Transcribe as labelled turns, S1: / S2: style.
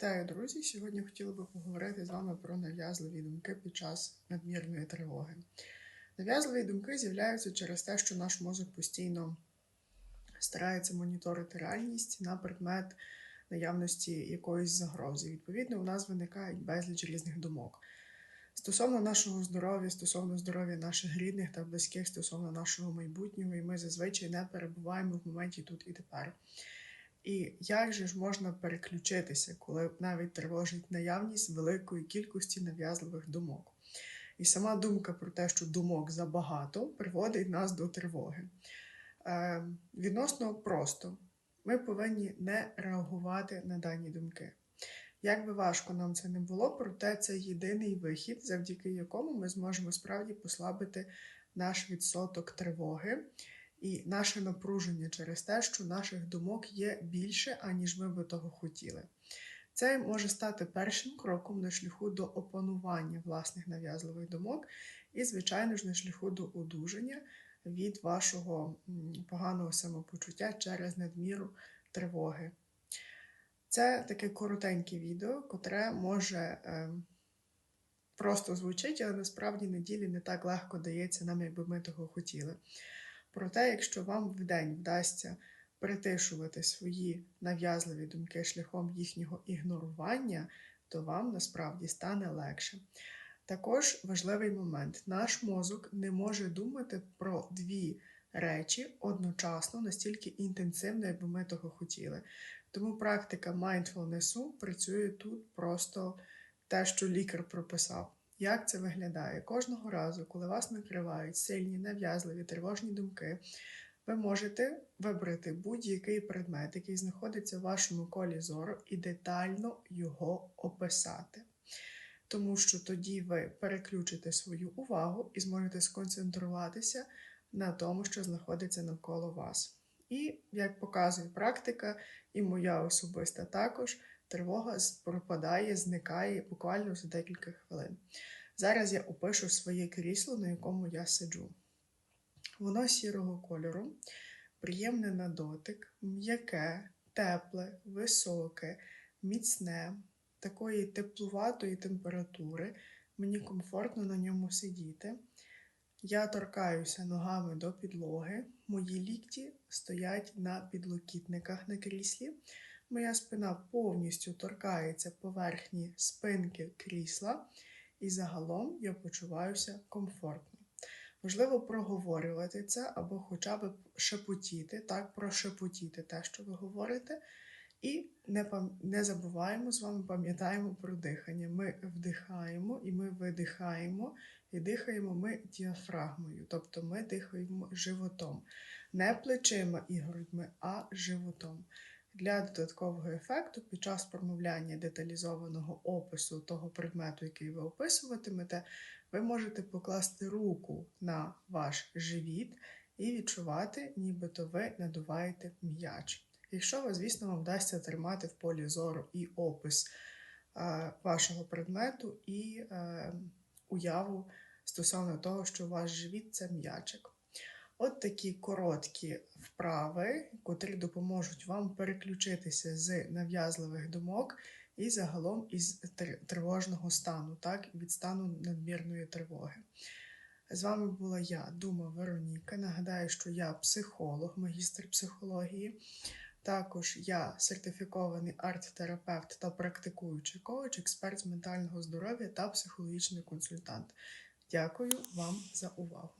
S1: Вітаю, друзі! Сьогодні хотіла би поговорити з вами про нав'язливі думки під час надмірної тривоги. Нав'язливі думки з'являються через те, що наш мозок постійно старається моніторити реальність на предмет наявності якоїсь загрози. Відповідно, у нас виникають безліч різних думок. Стосовно нашого здоров'я, стосовно здоров'я наших рідних та близьких, стосовно нашого майбутнього, і ми зазвичай не перебуваємо в моменті тут і тепер. І як же ж можна переключитися, коли навіть тривожить наявність великої кількості нав'язливих думок? І сама думка про те, що думок забагато, приводить нас до тривоги. Е, Відносно просто, ми повинні не реагувати на дані думки. Як би важко нам це не було, проте це єдиний вихід, завдяки якому ми зможемо справді послабити наш відсоток тривоги і наше напруження через те, що наших думок є більше, аніж ми би того хотіли. Це може стати першим кроком на шляху до опанування власних нав'язливих думок, і, звичайно ж, на шляху до одужання від вашого поганого самопочуття через надміру тривоги. Це таке коротеньке відео, котре може е, просто звучить, але насправді на ділі не так легко дається нам, якби ми того хотіли. Проте, якщо вам вдень вдасться притишувати свої нав'язливі думки шляхом їхнього ігнорування, то вам насправді стане легше. Також важливий момент: наш мозок не може думати про дві речі одночасно настільки інтенсивно, як би ми того хотіли. Тому практика mindfulness працює тут просто те, що лікар прописав. Як це виглядає? Кожного разу, коли вас накривають сильні, нав'язливі, тривожні думки, ви можете вибрати будь-який предмет, який знаходиться в вашому колі зору, і детально його описати. Тому що тоді ви переключите свою увагу і зможете сконцентруватися на тому, що знаходиться навколо вас. І, як показує практика, і моя особиста також, тривога пропадає, зникає буквально за декілька хвилин. Зараз я опишу своє крісло, на якому я сиджу. Воно сірого кольору, приємне на дотик, м'яке, тепле, високе, міцне, такої теплуватої температури. Мені комфортно на ньому сидіти. Я торкаюся ногами до підлоги. Мої лікті стоять на підлокітниках на кріслі. Моя спина повністю торкається поверхні спинки крісла, і загалом я почуваюся комфортно. Важливо проговорювати це або хоча б шепотіти, так, прошепотіти те, що ви говорите. І не не забуваємо з вами, пам'ятаємо про дихання. Ми вдихаємо і ми видихаємо, і дихаємо ми діафрагмою, тобто ми дихаємо животом. Не плечима і грудьми, а животом. Для додаткового ефекту під час промовляння деталізованого опису того предмету, який ви описуватимете, ви можете покласти руку на ваш живіт і відчувати, нібито ви надуваєте м'яч. Якщо ви, звісно, вам вдасться тримати в полі зору і опис е, вашого предмету, і е, уяву стосовно того, що ваш живіт це м'ячик. От такі короткі вправи, котрі допоможуть вам переключитися з нав'язливих думок і загалом із тривожного стану, так, від стану надмірної тривоги. З вами була я, Дума Вероніка. Нагадаю, що я психолог, магістр психології. Також я сертифікований арт-терапевт та практикуючий коуч, експерт з ментального здоров'я та психологічний консультант. Дякую вам за увагу!